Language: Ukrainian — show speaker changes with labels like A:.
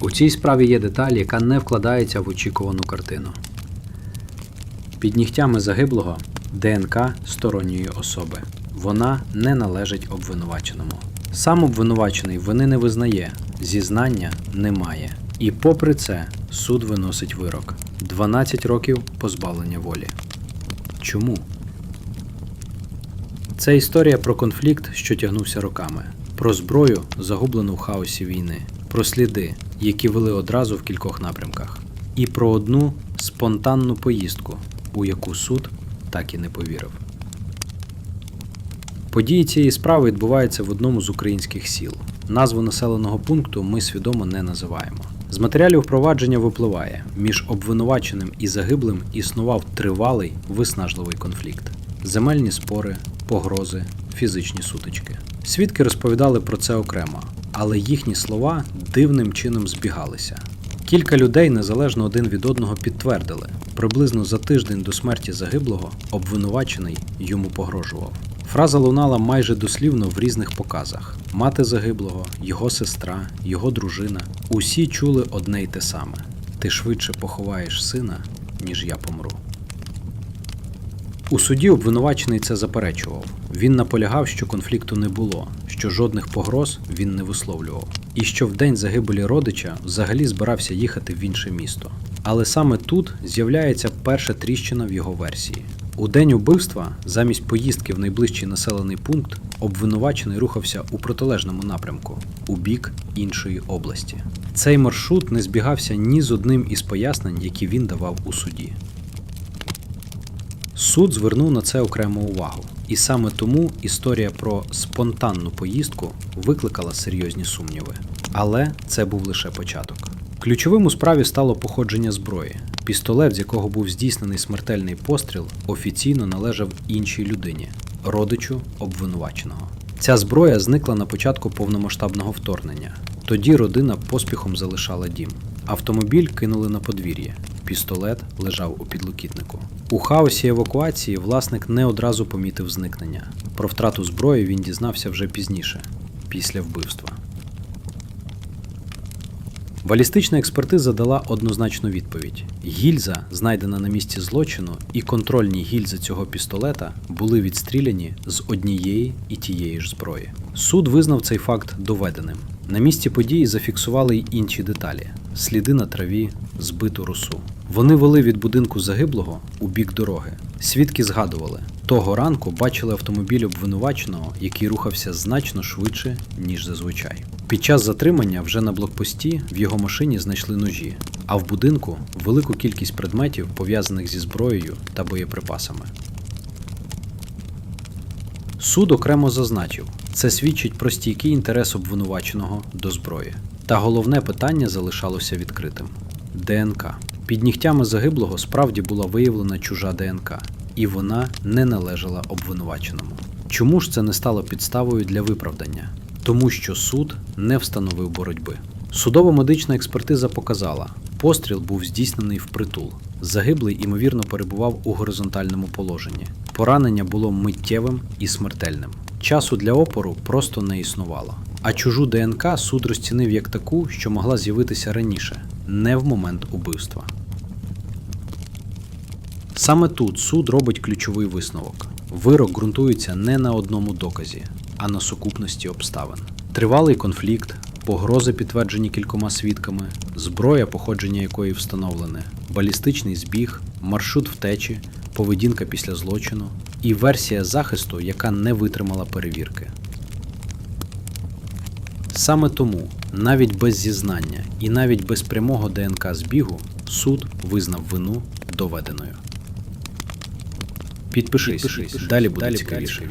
A: У цій справі є деталь, яка не вкладається в очікувану картину. Під нігтями загиблого ДНК сторонньої особи. Вона не належить обвинуваченому. Сам обвинувачений вини не визнає, зізнання немає. І попри це суд виносить вирок 12 років позбавлення волі. Чому? Це історія про конфлікт, що тягнувся роками, про зброю, загублену в хаосі війни, про сліди, які вели одразу в кількох напрямках, і про одну спонтанну поїздку, у яку суд так і не повірив. Події цієї справи відбуваються в одному з українських сіл. Назву населеного пункту ми свідомо не називаємо. З матеріалів провадження випливає, між обвинуваченим і загиблим існував тривалий виснажливий конфлікт: земельні спори, погрози, фізичні сутички. Свідки розповідали про це окремо, але їхні слова дивним чином збігалися. Кілька людей незалежно один від одного підтвердили, приблизно за тиждень до смерті загиблого обвинувачений йому погрожував. Фраза лунала майже дослівно в різних показах. Мати загиблого, його сестра, його дружина усі чули одне й те саме: ти швидше поховаєш сина, ніж я помру. У суді обвинувачений це заперечував. Він наполягав, що конфлікту не було, що жодних погроз він не висловлював, і що в день загибелі родича взагалі збирався їхати в інше місто. Але саме тут з'являється перша тріщина в його версії. У день убивства, замість поїздки в найближчий населений пункт, обвинувачений рухався у протилежному напрямку, у бік іншої області. Цей маршрут не збігався ні з одним із пояснень, які він давав у суді. Суд звернув на це окрему увагу, і саме тому історія про спонтанну поїздку викликала серйозні сумніви. Але це був лише початок. Ключовим у справі стало походження зброї. Пістолет, з якого був здійснений смертельний постріл, офіційно належав іншій людині, родичу обвинуваченого. Ця зброя зникла на початку повномасштабного вторгнення. Тоді родина поспіхом залишала дім. Автомобіль кинули на подвір'я. Пістолет лежав у підлокітнику. У хаосі евакуації власник не одразу помітив зникнення. Про втрату зброї він дізнався вже пізніше, після вбивства. Балістична експертиза дала однозначну відповідь: гільза, знайдена на місці злочину, і контрольні гільзи цього пістолета були відстріляні з однієї і тієї ж зброї. Суд визнав цей факт доведеним. На місці події зафіксували й інші деталі: сліди на траві, збиту росу. Вони вели від будинку загиблого у бік дороги. Свідки згадували, того ранку бачили автомобіль обвинуваченого, який рухався значно швидше, ніж зазвичай. Під час затримання вже на блокпості в його машині знайшли ножі, а в будинку велику кількість предметів, пов'язаних зі зброєю та боєприпасами. Суд окремо зазначив, це свідчить про стійкий інтерес обвинуваченого до зброї. Та головне питання залишалося відкритим: ДНК. Під нігтями загиблого справді була виявлена чужа ДНК, і вона не належала обвинуваченому. Чому ж це не стало підставою для виправдання? Тому що суд не встановив боротьби. Судово медична експертиза показала, постріл був здійснений впритул. Загиблий, ймовірно, перебував у горизонтальному положенні. Поранення було миттєвим і смертельним. Часу для опору просто не існувало. А чужу ДНК суд розцінив як таку, що могла з'явитися раніше, не в момент убивства. Саме тут суд робить ключовий висновок. Вирок ґрунтується не на одному доказі, а на сукупності обставин. Тривалий конфлікт, погрози, підтверджені кількома свідками, зброя, походження якої встановлене, балістичний збіг, маршрут втечі, поведінка після злочину і версія захисту, яка не витримала перевірки. Саме тому, навіть без зізнання і навіть без прямого ДНК збігу, суд визнав вину доведеною. Підпишись, далі буде цікавіше.